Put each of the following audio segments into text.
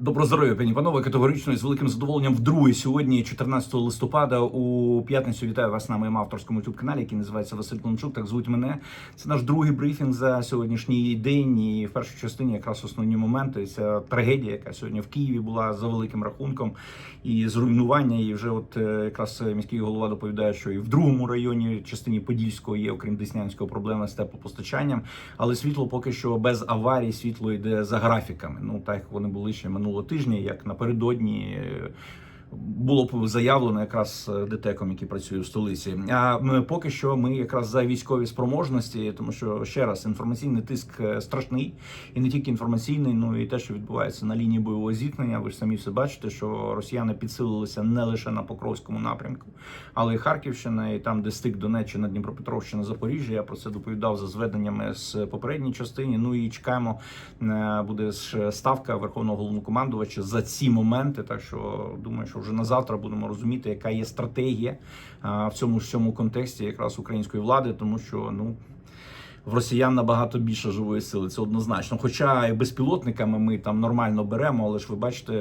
Добро здоров'я, пані панове, категорично і з великим задоволенням вдруге сьогодні, 14 листопада, у п'ятницю вітаю вас на моєму авторському youtube каналі, який називається Василь Клончук. Так звуть мене. Це наш другий брифінг за сьогоднішній день. І в першій частині якраз основні моменти. Ця трагедія, яка сьогодні в Києві була за великим рахунком, і зруйнування. І вже от е, якраз міський голова доповідає, що і в другому районі частині Подільського є, окрім Деснянського, проблема з теплопостачанням. Але світло поки що без аварій, світло йде за графіками. Ну так як вони були ще минулого тижня, як напередодні. Було б заявлено якраз е, ДТЕКом, який працює в столиці. А ми поки що ми якраз за військові спроможності, тому що ще раз інформаційний тиск е, страшний, і не тільки інформаційний, ну і те, що відбувається на лінії бойового зіткнення. Ви ж самі все бачите, що росіяни підсилилися не лише на Покровському напрямку, але й Харківщина, і там, де стик Донеччина, Дніпропетровщина, Запоріжжя. Я про це доповідав за зведеннями з попередньої частини. Ну і чекаємо, е, буде ставка верховного головнокомандувача за ці моменти. Так що думаю, що вже на завтра будемо розуміти, яка є стратегія в цьому ж цьому контексті якраз української влади, тому що ну. В росіян набагато більше живої сили, це однозначно. Хоча і безпілотниками ми там нормально беремо, але ж ви бачите,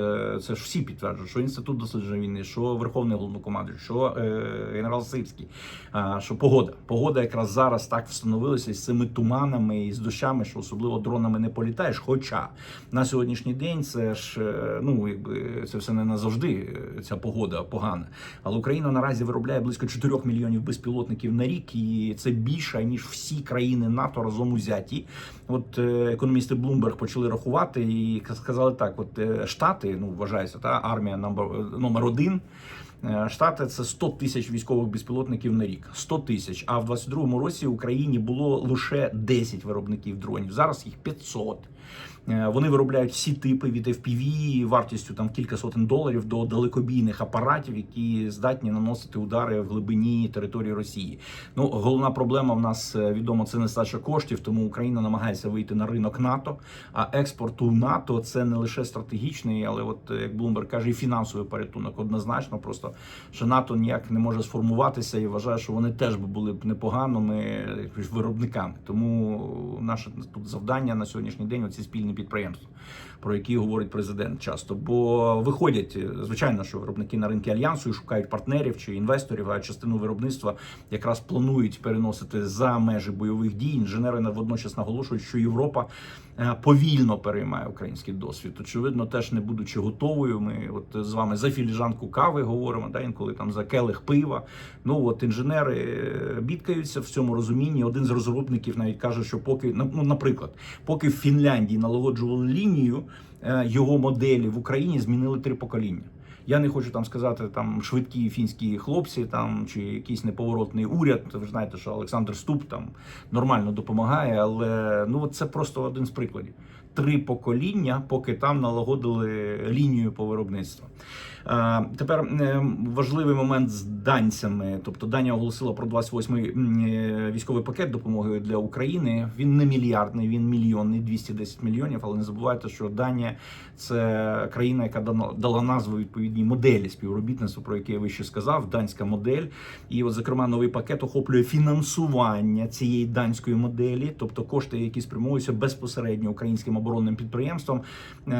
це ж всі підтверджують, що інститут дослідження війни, що Верховний головнокомандуючий, що е, генерал Сирський, а, що погода. Погода якраз зараз так встановилася з цими туманами і з дощами, що особливо дронами не політаєш. Хоча на сьогоднішній день це ж е, ну якби це все не назавжди. е, Ця погода погана. Але Україна наразі виробляє близько 4 мільйонів безпілотників на рік, і це більше ніж всі країни НАТО разом узяті. От е, економісти Bloomberg почали рахувати і сказали так: от е, штати, ну вважається, та армія номер, номер один. Е, Штати це 100 тисяч військових безпілотників на рік. 100 тисяч. А в 22-му році в Україні було лише 10 виробників дронів. Зараз їх 500. Е, Вони виробляють всі типи від FPV вартістю там кілька сотень доларів до далекобійних апаратів, які здатні наносити удари в глибині території Росії. Ну головна проблема в нас е, відомо це нестача коштів, тому Україна намагається вийти на ринок НАТО. А експорт у НАТО це не лише стратегічний, але от е, як Блумберг каже, і фінансовий порятунок однозначно. Просто що НАТО ніяк не може сформуватися і вважає, що вони теж би були б непоганими виробниками. Тому наше тут завдання на сьогоднішній день оці спільне підприємства, про які говорить президент часто. Бо виходять, е, звичайно, що виробники на ринки альянсу і шукають партнерів чи інвесторів, а частину виробництва якраз планують переносити за межі бойових дій. Інженери водночас наголошують, що Європа е, повільно переймає український досвід. Очевидно, теж не будучи готовою. Ми от з вами за філіжанку кави говоримо, да, інколи там за келих пива. Ну от інженери е, бідкаються в цьому розумінні. Один з розробників навіть каже, що поки ну, наприклад, поки в Фінляндії налагоджували лінію, його моделі в Україні змінили три покоління. Я не хочу там сказати там швидкі фінські хлопці, там чи якийсь неповоротний уряд. Ви знаєте, що Олександр Ступ там нормально допомагає, але ну це просто один з прикладів. Три покоління, поки там налагодили лінію по виробництву. Е, Тепер е, важливий момент з данцями. Тобто Данія оголосила про 28-й е, військовий пакет допомоги для України. Він не мільярдний, він мільйонний, 210 мільйонів. Але не забувайте, що Данія це країна, яка дала назву відповідній моделі співробітництва, про яке я вище сказав. Данська модель. І, от, зокрема, новий пакет охоплює фінансування цієї данської моделі, тобто кошти, які спрямовуються безпосередньо українським оборонним підприємствам е,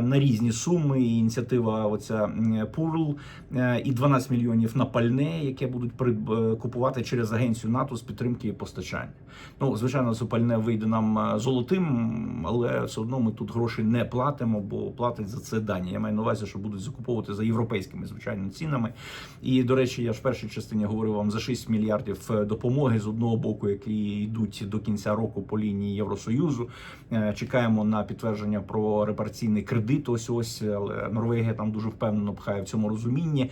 на різні суми. І ініціатива оця Пурл е, і 12 мільйонів на пальне, яке будуть е, купувати через агенцію НАТО з підтримки і постачання. Ну, звичайно, це пальне вийде нам е, золотим, але все одно ми тут гроші не платимо, бо платить за це дані. Я маю на увазі, що будуть закуповувати за європейськими звичайно цінами. І до речі, я в першій частині говорив вам за 6 мільярдів допомоги з одного боку, які йдуть до кінця року по лінії Євросоюзу. Чекаємо на підтвердження про репараційний кредит. Ось ось, Норвегія там дуже впевнено пхає в цьому розумінні.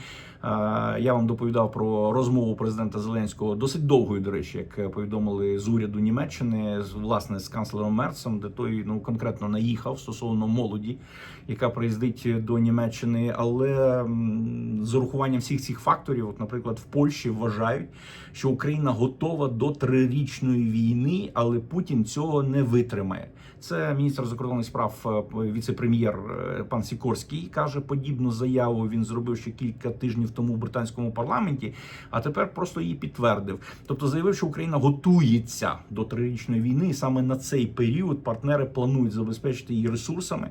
Я вам доповідав про розмову президента Зеленського досить довгою, до речі, як повідомили з уряду Німеччини, з власне з канцлером Мерцем, де той ну конкретно наїхав стосовно молоді, яка приїздить до Німеччини. Але з урахуванням всіх цих факторів, от, наприклад, в Польщі вважають, що Україна готова до трирічної війни, але Путін цього не витримає. Це міністр закордонних справ е, віце-прем'єр е, пан Сікорський каже подібну заяву. Він зробив ще кілька тижнів тому в британському парламенті, а тепер просто її підтвердив. Тобто заявив, що Україна готується до трирічної війни, і саме на цей період партнери планують забезпечити її ресурсами,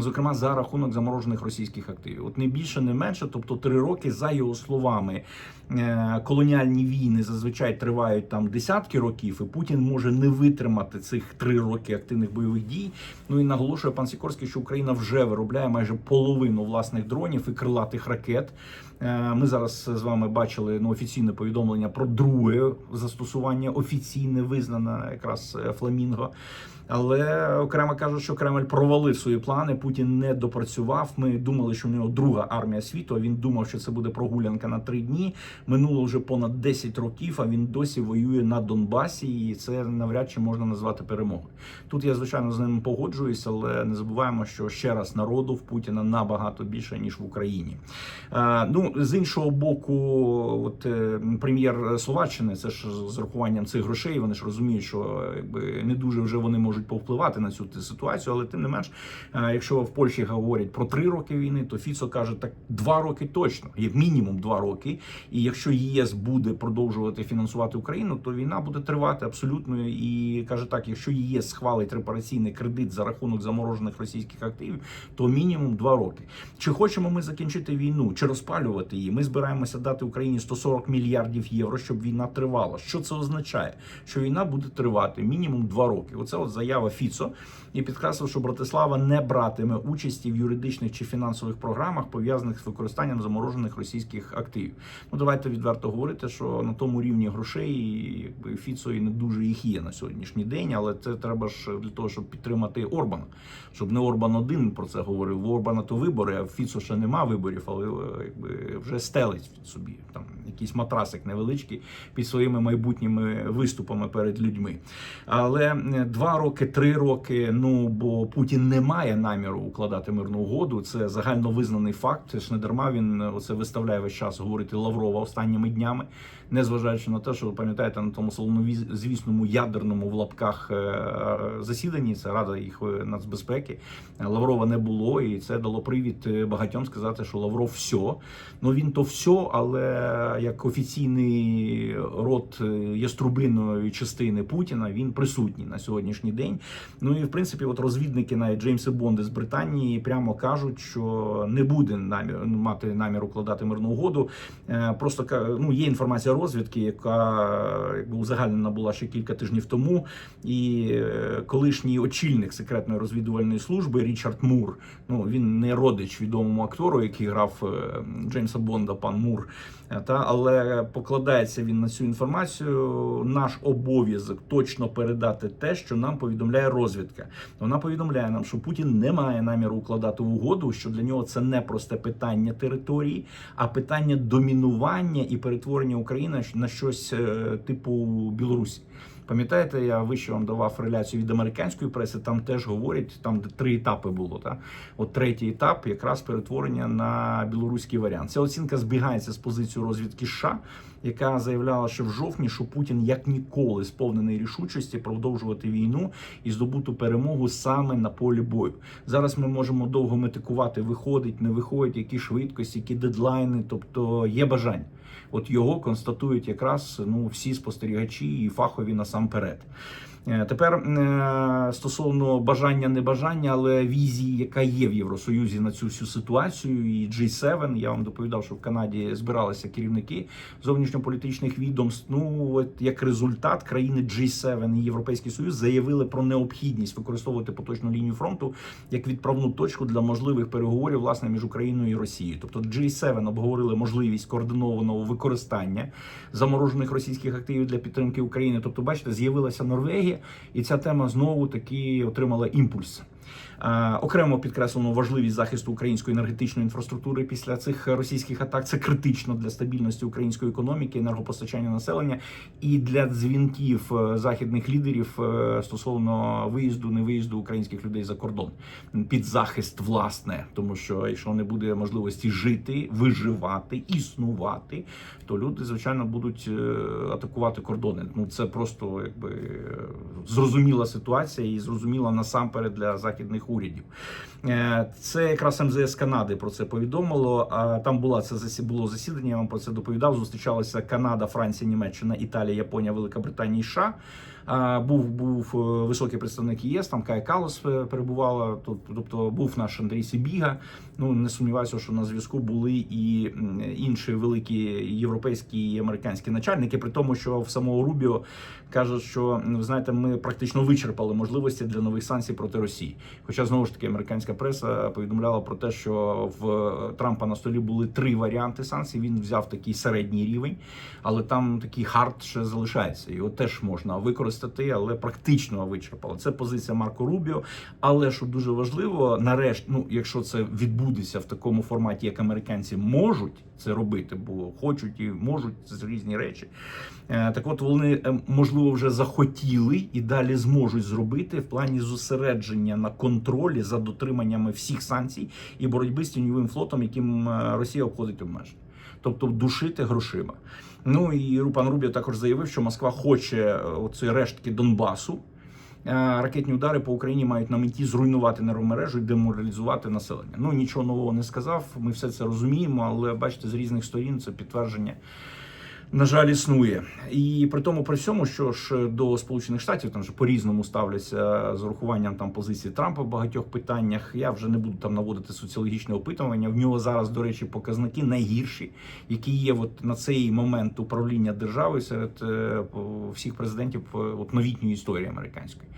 зокрема за рахунок заморожених російських активів. От не більше, не менше, тобто три роки за його словами. е, Колоніальні війни зазвичай тривають там десятки років, і Путін може не витримати цих три роки активних бойових дій. Ну і наголошує пан Сікорський, що Україна вже виробляє майже половину власних дронів і крилатих ракет. Е, Ми зараз з вами бачили ну, офіційне повідомлення про друге застосування, офіційне визнане якраз е, Фламінго. Але окремо кажуть, що Кремль провалив свої плани. Путін не допрацював. Ми думали, що в нього друга армія світу. а Він думав, що це буде прогулянка на три дні. Минуло вже понад 10 років. А він досі воює на Донбасі, і це навряд чи можна назвати перемогою. Тут я звичайно з ним погоджуюсь, але не забуваємо, що ще раз народу в Путіна набагато більше ніж в Україні. Е, ну з іншого боку, от е, прем'єр Словаччини, це ж з урахуванням цих грошей. Вони ж розуміють, що якби не дуже вже вони можуть повпливати на цю ситуацію, але тим не менш, е, якщо в Польщі говорять про три роки війни, то Фіцо каже так два роки точно, як мінімум два роки. І якщо ЄС буде продовжувати фінансувати Україну, то війна буде тривати абсолютно. І каже так: якщо ЄС схвалить репараційний кредит за рахунок заморожених російських активів, то мінімум два роки. Чи хочемо ми закінчити війну, чи розпалювати її? Ми збираємося дати Україні 140 мільярдів євро, щоб війна тривала. Що це означає? Що війна буде тривати мінімум два роки. Оце от заява Фіцо і підкреслив, що Братислава не братиме участі в юридичних чи фінансових програмах, пов'язаних з використанням заморожених російських активів. Ну давайте відверто говорити, що на тому рівні грошей якби Фіцо і не дуже їх є на сьогоднішній день, але це треба ж для того, щоб підтримати Орбана, щоб не Орбан один про це говорив. У Орбана то вибори, а в Фіцо ще нема виборів, але якби вже стелить собі там якийсь матрасик невеличкий під своїми майбутніми виступами перед людьми. Але е, два роки, три роки. Ну бо Путін не має наміру укладати мирну угоду. Це загально визнаний факт. Це ж не дарма він е, оце виставляє весь час говорити Лаврова останніми днями, незважаючи на те, що ви пам'ятаєте на тому славнозвісному ядерному в лапках е, засіданні. Це рада їх е, нацбезпеки. Лаврова не було, і це дало привід е, багатьом сказати, що Лавров все. Ну він то все, але як офіційний род е, яструбиної частини Путіна він присутній на сьогоднішній день. Ну і в принципі, от розвідники навіть Джеймси Бонди з Британії прямо кажуть, що не буде намір мати намір укладати мирну угоду. Е, Просто ну є інформація розвідки, яка якби узагальнена була ще кілька тижнів тому. І е, колишній очільник секретної розвідувальної служби Річард Мур. Ну він не родич відомому актору, який грав е, Джеймса Бонда, пан Мур. Е, Та але покладається він на цю інформацію. Наш обов'язок точно передати те, що нам повідомляє розвідка. Вона повідомляє нам, що Путін не має наміру укладати угоду, що для нього це не просте питання території, а питання домінування і перетворення України на щось е, типу Білорусі. Пам'ятаєте, я вище вам давав реляцію від американської преси. Там теж говорять, там де три етапи було. Та от третій етап, якраз перетворення на білоруський варіант. Ця оцінка збігається з позицією розвідки США, яка заявляла, що в жовтні, що Путін як ніколи сповнений рішучості продовжувати війну і здобуту перемогу саме на полі бою. Зараз ми можемо довго метикувати, виходить, не виходить, які швидкості, які дедлайни, тобто є бажання. От його констатують якраз ну всі спостерігачі і фахові насамперед. Е, Тепер е, стосовно бажання небажання, але візії, яка є в Євросоюзі на цю всю ситуацію, і G7, я вам доповідав, що в Канаді збиралися керівники зовнішньополітичних відомств. Ну от як результат, країни G7 і Європейський Союз заявили про необхідність використовувати поточну лінію фронту як відправну точку для можливих переговорів власне між Україною і Росією. Тобто G7 обговорили можливість координованого використання заморожених російських активів для підтримки України. Тобто, бачите, з'явилася Норвегія, і ця тема знову таки отримала імпульс. Окремо підкреслено важливість захисту української енергетичної інфраструктури після цих російських атак. Це критично для стабільності української економіки, енергопостачання населення і для дзвінків е, західних лідерів е, стосовно виїзду, невиїзду українських людей за кордон під захист власне, тому що якщо не буде можливості жити, виживати, існувати, то люди звичайно будуть е, атакувати кордони. Ну це просто якби зрозуміла ситуація і зрозуміла насамперед для західних урядів. Е, Це якраз МЗС Канади про це повідомило. Там була це було засідання. Я вам про це доповідав. Зустрічалися Канада, Франція, Німеччина, Італія, Японія, Велика Британія і США. Був був е, високий представник ЄС, там Кая Калос е, перебувала. Тобто був наш Андрій Сибіга. Ну не сумніваюся, що на зв'язку були і інші великі європейські і американські начальники. При тому, що в самого Рубіо кажуть, що ви знаєте, ми практично вичерпали можливості для нових санкцій проти Росії. Хоча знову ж таки американська преса повідомляла про те, що в Трампа на столі були три варіанти санкцій. Він взяв такий середній рівень, але там такий хард ще залишається. Його теж можна використати, але практично вичерпали. Це позиція Марко Рубіо. Але що дуже важливо, нарешті, ну якщо це відбудеться в такому форматі, як американці можуть це робити, бо хочуть і можуть це різні речі. Е, Так, от вони е, можливо вже захотіли і далі зможуть зробити в плані зосередження на контролі за дотриманнями всіх санкцій і боротьби з тіньовим флотом, яким е, Росія обходить обмеження. Тобто душити грошима. Ну і пан Рубіо також заявив, що Москва хоче е, оці рештки Донбасу. Е, Ракетні удари по Україні мають на меті зруйнувати нейромережу і деморалізувати населення. Ну нічого нового не сказав. Ми все це розуміємо, але бачите, з різних сторін це підтвердження. На жаль, існує, і при тому, при всьому, що ж до сполучених штатів там же по різному ставляться з урахуванням там позиції Трампа в багатьох питаннях. Я вже не буду там наводити соціологічне опитування. В нього зараз, до речі, показники найгірші, які є от на цей момент управління державою серед е, всіх президентів е, от новітньої історії американської.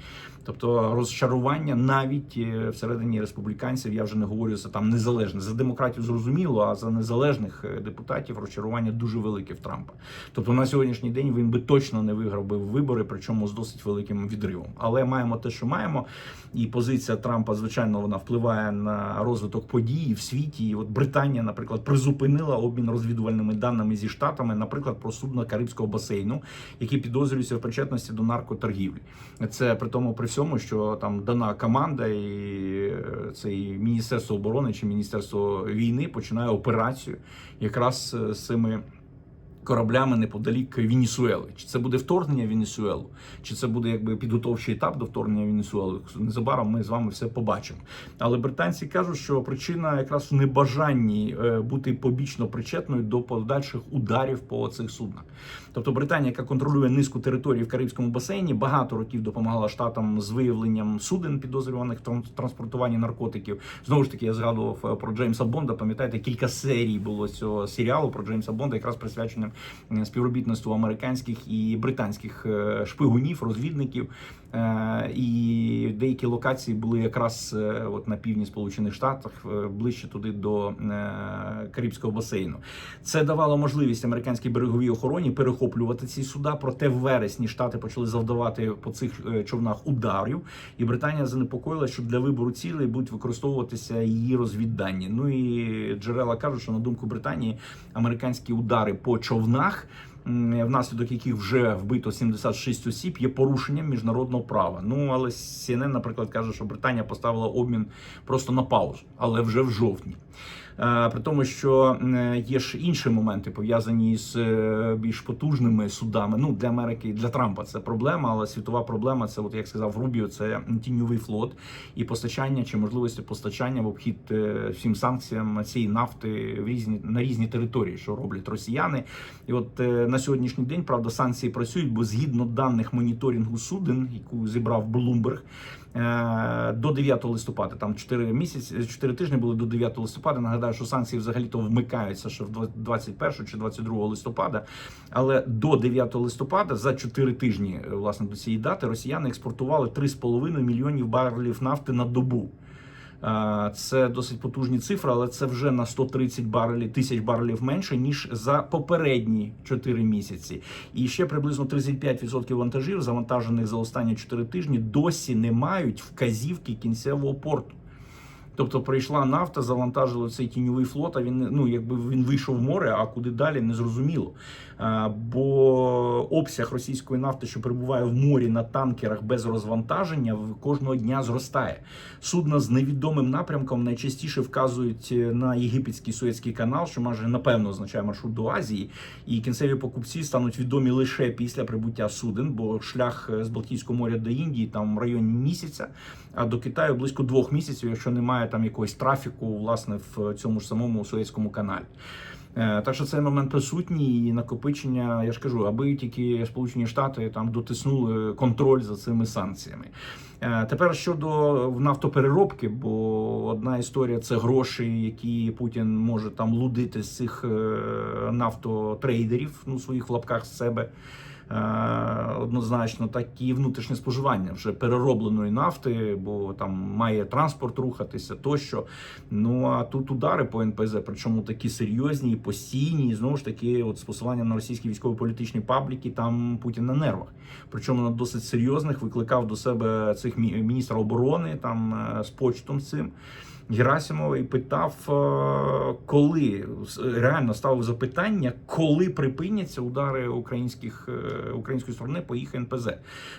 Тобто розчарування навіть е, всередині республіканців, я вже не говорю за там незалежне. За демократів зрозуміло, а за незалежних е, депутатів розчарування дуже велике в Трампа. Тобто на сьогоднішній день він би точно не виграв би вибори, причому з досить великим відривом. Але маємо те, що маємо, і позиція Трампа, звичайно, вона впливає на розвиток подій в світі. І от Британія, наприклад, призупинила обмін розвідувальними даними зі штатами, наприклад, про судно Карибського басейну, які підозрюються в причетності до наркоторгівлі. Це при тому при всьому, що там дана команда і е, це і Міністерство оборони чи Міністерство війни починає операцію якраз е, з цими. Кораблями неподалік Венесуели. Чи це буде вторгнення Венесуелу, чи це буде якби підготовчий етап до вторгнення в Венесуелу? Незабаром ми з вами все побачимо. Але британці кажуть, що причина якраз в небажанні е, бути побічно причетною до подальших ударів по цих суднах. Тобто Британія, яка контролює низку територій в Карибському басейні, багато років допомагала штатам з виявленням суден, підозрюваних в тран- транспортуванні наркотиків. Знову ж таки, я згадував е, про Джеймса Бонда. Пам'ятаєте, кілька серій було цього серіалу про Джеймса Бонда, якраз присвяченим е, співробітництву американських і британських е, шпигунів, розвідників. Е, І деякі локації були якраз е, от на півдні Сполучених Штатів, е, ближче туди до Карибського басейну. Це давало можливість американській береговій охороні перехоплювати ці суда. Проте в вересні штати почали завдавати по цих човнах ударів, і Британія занепокоїла, що для вибору цілей будуть використовуватися її розвіддані. Ну і джерела кажуть, що на думку Британії американські удари по човнах. Внаслідок яких вже вбито 76 осіб, є порушенням міжнародного права. Ну але CNN, наприклад, каже, що Британія поставила обмін просто на паузу, але вже в жовтні. Е, При тому, що є ж інші моменти пов'язані з е, більш потужними судами. Ну для Америки, для Трампа це проблема, але світова проблема це, от як сказав Рубіо, це тіньовий флот і постачання чи можливості постачання в обхід е, всім санкціям цієї нафти в різні на різні території, що роблять росіяни. І от на сьогоднішній день правда санкції працюють, бо згідно даних моніторингу суден, яку зібрав е, до 9 листопада, там 4 місяці, 4 тижні були до 9 листопада. Нагадаю, що санкції взагалі то вмикаються ще в 21 чи 22 листопада. Але до 9 листопада за 4 тижні, е, власне, до цієї дати росіяни експортували 3,5 мільйонів барелів нафти на добу. Це досить потужні цифри, але це вже на 130 барелів тисяч барелів менше ніж за попередні 4 місяці. І ще приблизно 35% вантажів, завантажених за останні 4 тижні, досі не мають вказівки кінцевого порту. Тобто прийшла нафта, завантажили цей тіньовий флот. А він ну якби він вийшов в море, а куди далі не зрозуміло. А, бо обсяг російської нафти, що перебуває в морі на танкерах без розвантаження, кожного дня зростає. Судна з невідомим напрямком найчастіше вказують е, на єгипетський Суецький канал, що майже напевно означає маршрут до Азії, і кінцеві покупці стануть відомі лише після прибуття суден, бо шлях е, з Балтійського моря до Індії там в районі місяця, а до Китаю близько двох місяців, якщо немає там якогось трафіку, власне, в цьому ж самому Суецькому каналі. Е, Так що цей момент присутній і накопичення, я ж кажу, аби тільки Сполучені Штати там дотиснули контроль за цими санкціями. Е, Тепер щодо нафтопереробки, бо одна історія це гроші, які Путін може там лудити з цих е, нафтотрейдерів, ну своїх в лапках з себе. Е, Однозначно, так і внутрішнє споживання вже переробленої нафти, бо там має транспорт рухатися тощо. Ну а тут удари по НПЗ, причому такі серйозні і постійні, і знову ж таки, от з посиланням на російські військово-політичні пабліки, там Путін на нервах. Причому на досить серйозних викликав до себе цих міністра оборони там е, з почтом цим. Герасимова і питав, е, коли реально ставив запитання, коли припиняться удари українських української сторони по їх НПЗ.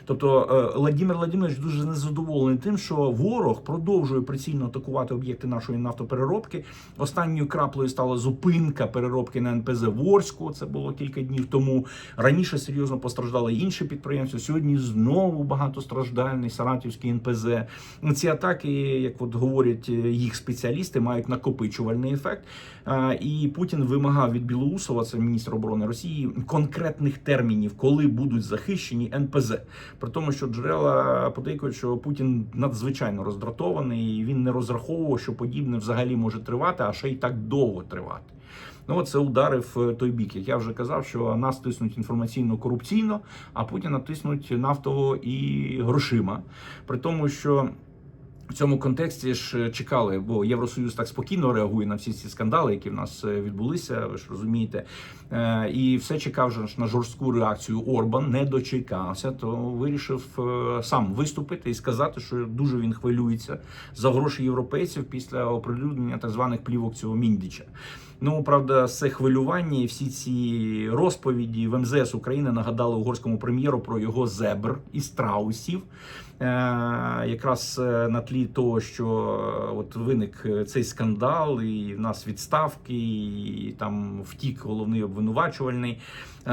Тобто е, Владимир Владимирович дуже незадоволений тим, що ворог продовжує прицільно атакувати об'єкти нашої нафтопереробки. Останньою краплею стала зупинка переробки на НПЗ в Орську. Це було кілька днів тому. Раніше серйозно постраждали інші підприємства. Сьогодні знову багатостраждальний Саратівський НПЗ. Ці атаки, як от говорять е, їх спеціалісти, мають накопичувальний ефект. І Путін вимагав від Білоусова, це міністр оборони Росії, конкретних термінів, коли будуть захищені НПЗ. При тому, що джерела подейкують, що Путін надзвичайно роздратований, і він не розраховував, що подібне взагалі може тривати, а ще й так довго тривати. Ну, це удари в той бік. Як я вже казав, що нас тиснуть інформаційно корупційно, а Путіна тиснуть нафтово і грошима. При тому, що в цьому контексті ж чекали, бо Євросоюз так спокійно реагує на всі ці скандали, які в нас е, відбулися. Ви ж розумієте, Е, і все чекав же на жорстку реакцію. Орбан не дочекався, то вирішив е, сам виступити і сказати, що дуже він хвилюється за гроші європейців після оприлюднення так званих плівок цього Міндіча. Ну правда, це хвилювання і всі ці розповіді в МЗС України нагадали угорському прем'єру про його зебр і страусів. Е, якраз е, на тлі того, що е, от виник цей скандал, і в нас відставки, і там втік головний обвинувачувальний.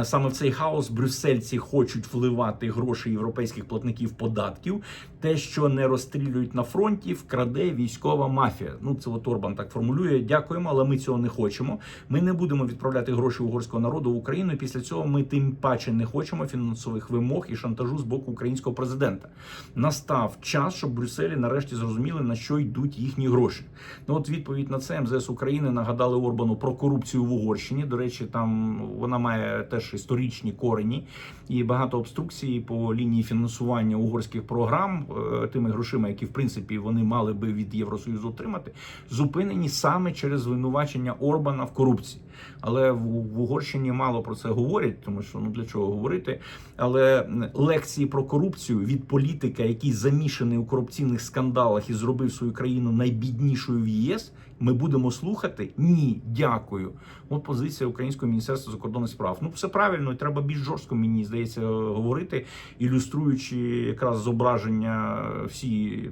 Саме в цей хаос брюссельці хочуть вливати гроші європейських платників податків. Те, що не розстрілюють на фронті, вкраде військова мафія. Ну це от Орбан так формулює. Дякуємо, але ми цього не хочемо. Ми не будемо відправляти гроші угорського народу в Україну. Після цього ми тим паче не хочемо фінансових вимог і шантажу з боку українського президента. Настав час, щоб Брюсселі нарешті зрозуміли на що йдуть їхні гроші. Ну от відповідь на це МЗС України нагадали Орбану про корупцію в Угорщині. До речі, там вона має теж історичні корені і багато обструкцій по лінії фінансування угорських програм е, тими грошима, які в принципі вони мали би від Євросоюзу отримати, зупинені саме через звинувачення Орбана в корупції. Але в, в Угорщині мало про це говорять, тому що ну для чого говорити. Але лекції про корупцію від політика, який замішаний у корупційних скандалах і зробив свою країну найбіднішою в ЄС, ми будемо слухати? Ні, дякую. От позиція Українського міністерства закордонних справ. Ну все правильно, треба більш жорстко, мені здається, говорити, ілюструючи якраз зображення всі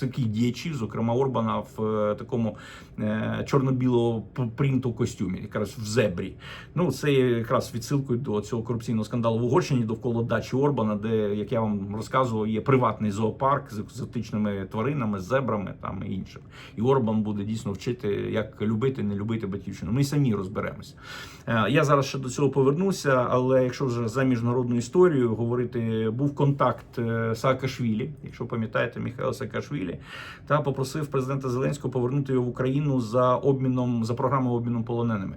таких діячів, зокрема Орбана, в е, такому е, чорно-білого п- принту костюмі, якраз в зебрі. Ну це якраз відсилкою до цього корупційного скандалу в Угорщині довкола дачі Орбана, де, як я вам розказував, є приватний зоопарк з екзотичними тваринами, зебрами там і іншим. І Орбан буде дійсно вчити, як любити, не любити батьківщину. Ми самі розберемося. Е, Я зараз ще до цього повернуся, але якщо вже за міжнародну історію говорити, був контакт е, Саакашвілі, якщо пам'ятаєте, Михайло Саакашвілі, та попросив президента Зеленського повернути його в Україну за обміном за програмою обміну полоненими.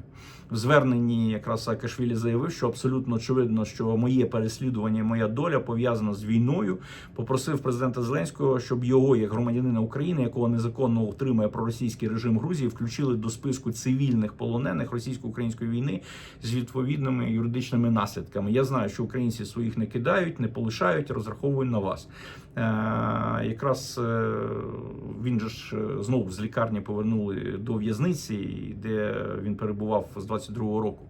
В зверненні якраз Саакашвілі заявив, що абсолютно очевидно, що моє переслідування, моя доля пов'язана з війною. Попросив президента Зеленського, щоб його, як громадянина України, якого незаконно утримує проросійський режим Грузії, включили до списку цивільних полонених російсько-української війни з відповідними юридичними наслідками. Я знаю, що українці своїх не кидають, не полишають, розраховую на вас. Е, якраз е, він же ж е, знову з лікарні повернули до в'язниці, де він перебував з 22-го року.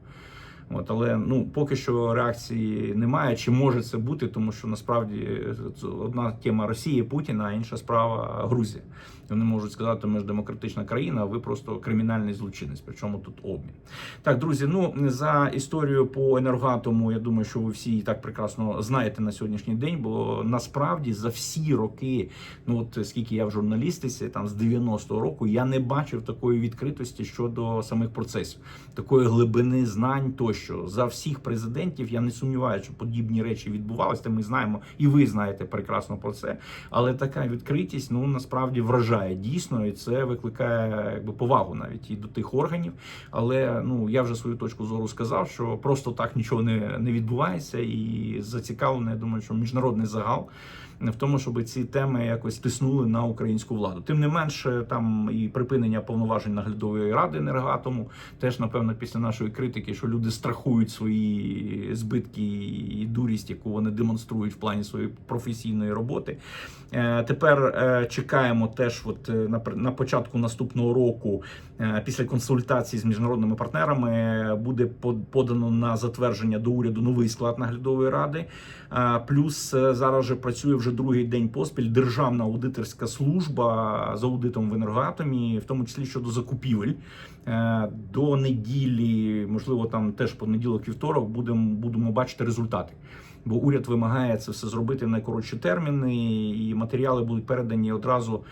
От, але ну поки що реакції немає. Чи може це бути, тому що насправді е, одна тема Росії, Путіна, а інша справа Грузія. Вони можуть сказати, ми ж демократична країна, а ви просто кримінальний злочинець. Причому тут обмін. Так, друзі, ну за історію по енергоатому, я думаю, що ви всі і так прекрасно знаєте на сьогоднішній день, бо насправді за всі роки, ну от скільки я в журналістиці, там з 90-го року, я не бачив такої відкритості щодо самих процесів, такої глибини знань тощо за всіх президентів. Я не сумніваюся, що подібні речі відбувалися. Ми знаємо, і ви знаєте прекрасно про це. Але така відкритість ну насправді вражає дійсно, і це викликає якби повагу навіть і до тих органів. Але ну я вже свою точку зору сказав, що просто так нічого не, не відбувається, і зацікавлений, я думаю, що міжнародний загал. В тому, щоб ці теми якось тиснули на українську владу. Тим не менше, там і припинення повноважень наглядової ради енергоатому, теж напевно після нашої критики, що люди страхують свої збитки і дурість, яку вони демонструють в плані своєї професійної роботи. Е, Тепер е, чекаємо теж, от е, на початку наступного року, після консультацій з міжнародними партнерами, буде подано на затвердження до уряду новий склад наглядової ради. Плюс зараз же працює вже другий день поспіль Державна аудиторська служба з аудитом в енергоатомі, в тому числі щодо закупівель. Е, До неділі, можливо, там теж понеділок, вівторок, будемо будемо бачити результати. Бо уряд вимагає це все зробити на найкоротші терміни, і матеріали будуть передані одразу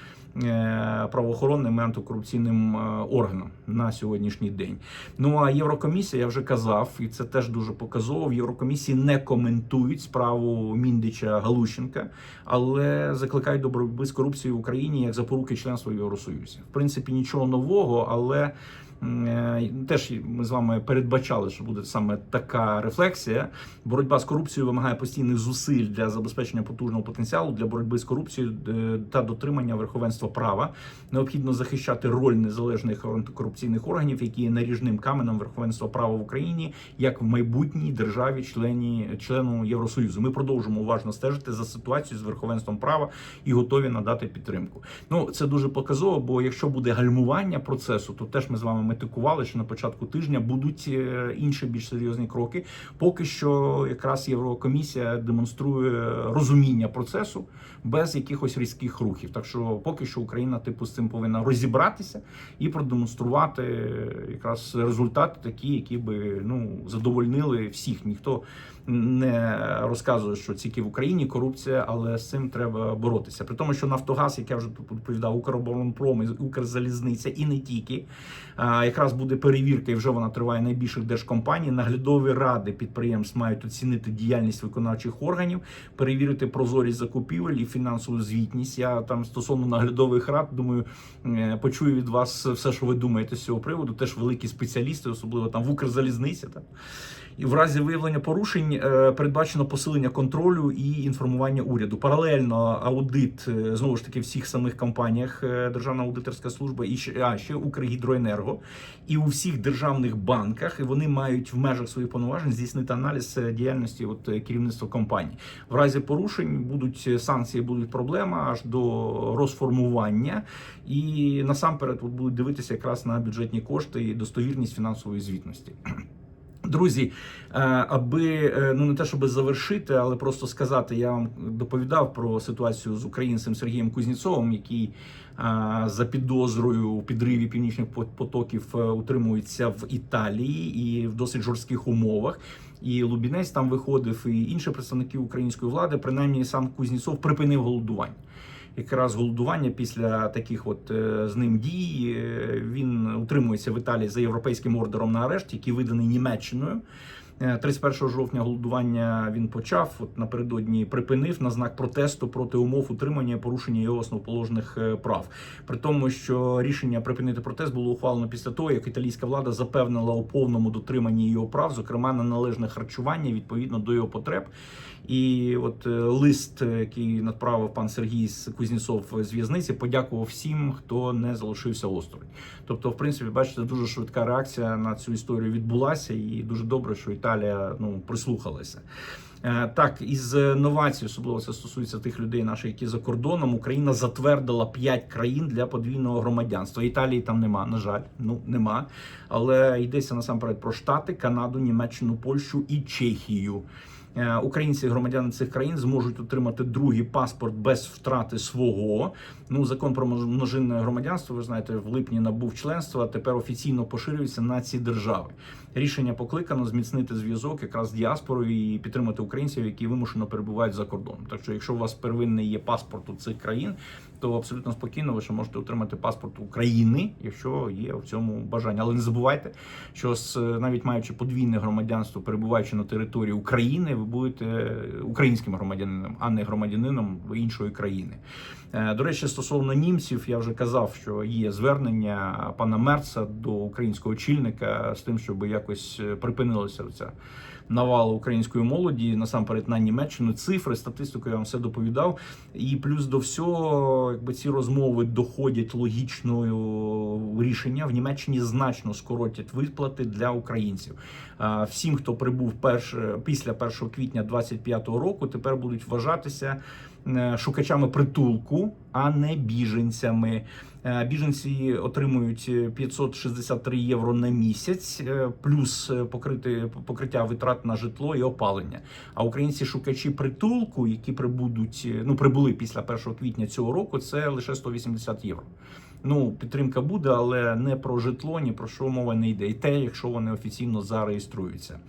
правоохоронним і антикорупційним е, органам на сьогоднішній день. Ну а Єврокомісія, я вже казав, і це теж дуже показово. В Єврокомісії не коментують справу Міндича Галущенка, але закликають до боротьби з корупцією в Україні як запоруки членства в Євросоюзі. В принципі, нічого нового, але. е, Теж ми з вами передбачали, що буде саме така рефлексія. Боротьба з корупцією вимагає постійних зусиль для забезпечення потужного потенціалу для боротьби з корупцією е, та дотримання верховенства права. Необхідно захищати роль незалежних антикорупційних органів, які є наріжним каменем верховенства права в Україні, як в майбутній державі, члені члену Євросоюзу. Ми продовжимо уважно стежити за ситуацією з верховенством права і готові надати підтримку. Ну це дуже показово, бо якщо буде гальмування процесу, то теж ми з вами метикували, що на початку тижня будуть е, інші більш серйозні кроки. Поки що якраз Єврокомісія демонструє розуміння процесу без якихось різких рухів. Так що поки що Україна типу з цим повинна розібратися і продемонструвати якраз результати такі, які би ну задовольнили всіх. Ніхто не розказує, що тільки в Україні корупція, але з цим треба боротися. При тому, що Нафтогаз, як я вже тут доповідав, Укроборонпром, і Укрзалізниця і не тільки якраз буде перевірка, і вже вона триває найбільших держкомпаній. Наглядові ради підприємств мають оцінити діяльність виконавчих органів, перевірити прозорість закупівель і фінансову звітність. Я там стосовно наглядових рад думаю, е, почую від вас все, що ви думаєте з цього приводу. Теж великі спеціалісти, особливо там в Укрзалізниці. Там. І в разі виявлення порушень е, передбачено посилення контролю і інформування уряду. Паралельно аудит е, знову ж таки всіх самих компаніях е, Державна аудиторська служба і ще, а, ще Укргідроенерго і у всіх державних банках. І вони мають в межах своїх повноважень здійснити аналіз діяльності от керівництва компаній. В разі порушень будуть санкції, будуть проблема аж до розформування. І насамперед от будуть дивитися якраз на бюджетні кошти і достовірність фінансової звітності. Друзі, е, аби е, ну не те, щоб завершити, але просто сказати, я вам доповідав про ситуацію з українцем Сергієм Кузнєцовим, який е, за підозрою у підриві північних потоків утримується в Італії і в досить жорстких умовах. І Лубінець там виходив, і інші представники української влади, принаймні сам Кузнєцов припинив голодування якраз голодування після таких от е, з ним дій. е, Він утримується в Італії за європейським ордером на арешт, який виданий Німеччиною. Е, 31 жовтня голодування він почав. От напередодні припинив на знак протесту проти умов утримання і порушення його основоположних е, прав. При тому, що рішення припинити протест було ухвалено після того, як італійська влада запевнила у повному дотриманні його прав, зокрема на належне харчування відповідно до його потреб. І от е, лист, е, який надправив пан Сергій Кузнєцов з в'язниці, подякував всім, хто не залишився осторонь. Тобто, в принципі, бачите, дуже швидка реакція на цю історію відбулася, і дуже добре, що Італія ну прислухалася. Е, Так, із новацій, особливо це стосується тих людей, наших, які за кордоном, Україна затвердила 5 країн для подвійного громадянства. Італії там нема, на жаль, ну нема. Але йдеться насамперед про Штати, Канаду, Німеччину, Польщу і Чехію. Е, Українці, громадяни цих країн зможуть отримати другий паспорт без втрати свого. Ну, закон про множ- множинне громадянство, ви знаєте, в липні набув членства. Тепер офіційно поширюється на ці держави. Рішення покликано зміцнити зв'язок якраз з діаспорою і підтримати українців, які вимушено перебувають за кордоном. Так що, якщо у вас первинний є паспорт у цих країн, то абсолютно спокійно ви ще можете отримати паспорт України, якщо є в цьому бажання. Але не забувайте, що з навіть маючи подвійне громадянство, перебуваючи на території України, ви будете українським громадянином, а не громадянином іншої країни. Е, До речі, стосовно німців, я вже казав, що є звернення пана Мерца до українського очільника з тим, щоб якось е, припинилася ця навала української молоді насамперед на Німеччину. Цифри, статистику я вам все доповідав. І плюс до всього, якби ці розмови доходять логічного рішення. В Німеччині значно скоротять виплати для українців. Всім, хто прибув перш, після 1 квітня 2025 року, тепер будуть вважатися е, шукачами притулку, а не біженцями. Е, Біженці отримують е, 563 євро на місяць, е, плюс е, покрити покриття витрат на житло і опалення. А українці шукачі притулку, які прибудуть, е, ну прибули після 1 квітня цього року, це лише 180 євро. Ну, підтримка буде, але не про житло, ні про що мова не йде. І те, якщо вони офіційно зареєструються.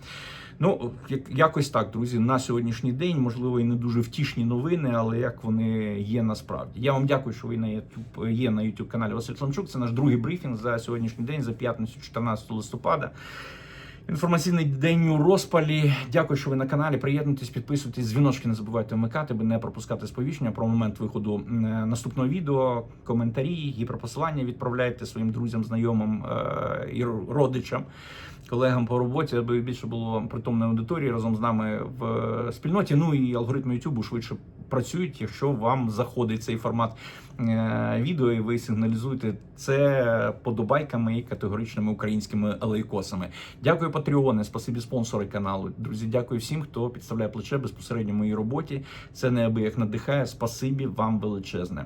Ну, як- якось так, друзі, на сьогоднішній день, можливо, і не дуже втішні новини, але як вони є насправді. Я вам дякую, що ви на YouTube, є на YouTube каналі Василь Сламчук. Це наш другий брифінг за сьогоднішній день, за п'ятницю, 14 листопада. Інформаційний день у розпалі. Дякую, що ви на каналі. Приєднуйтесь, підписуйтесь, дзвіночки не забувайте вмикати, аби не пропускати сповіщення про момент виходу е, наступного відео, коментарі, гіперпосилання відправляйте своїм друзям, знайомим е, і родичам, колегам по роботі, аби більше було притомної аудиторії разом з нами в е, спільноті. Ну і алгоритми YouTube швидше працюють, якщо вам заходить цей формат е, відео, і ви сигналізуєте це подобайками і категоричними українськими лайкосами. Дякую, патреони, спасибі спонсори каналу. Друзі, дякую всім, хто підставляє плече безпосередньо в моїй роботі. Це неабияк надихає. Спасибі вам величезне.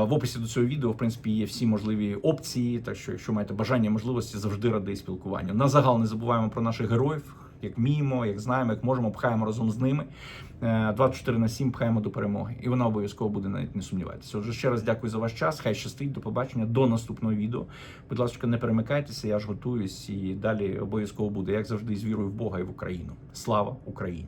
В описі до цього відео, в принципі, є всі можливі опції. Так що, якщо маєте бажання, можливості, завжди радий спілкуванню. На загал не забуваємо про наших героїв. Як вміємо, як знаємо, як можемо, пхаємо разом з ними. Е, 24 на 7 пхаємо до перемоги. І вона обов'язково буде навіть не сумніватися. Отже, ще раз дякую за ваш час. Хай щастить, до побачення, до наступного відео. Будь ласка, не перемикайтеся, я ж готуюсь і далі обов'язково буде, як завжди, з вірою в Бога і в Україну. Слава Україні!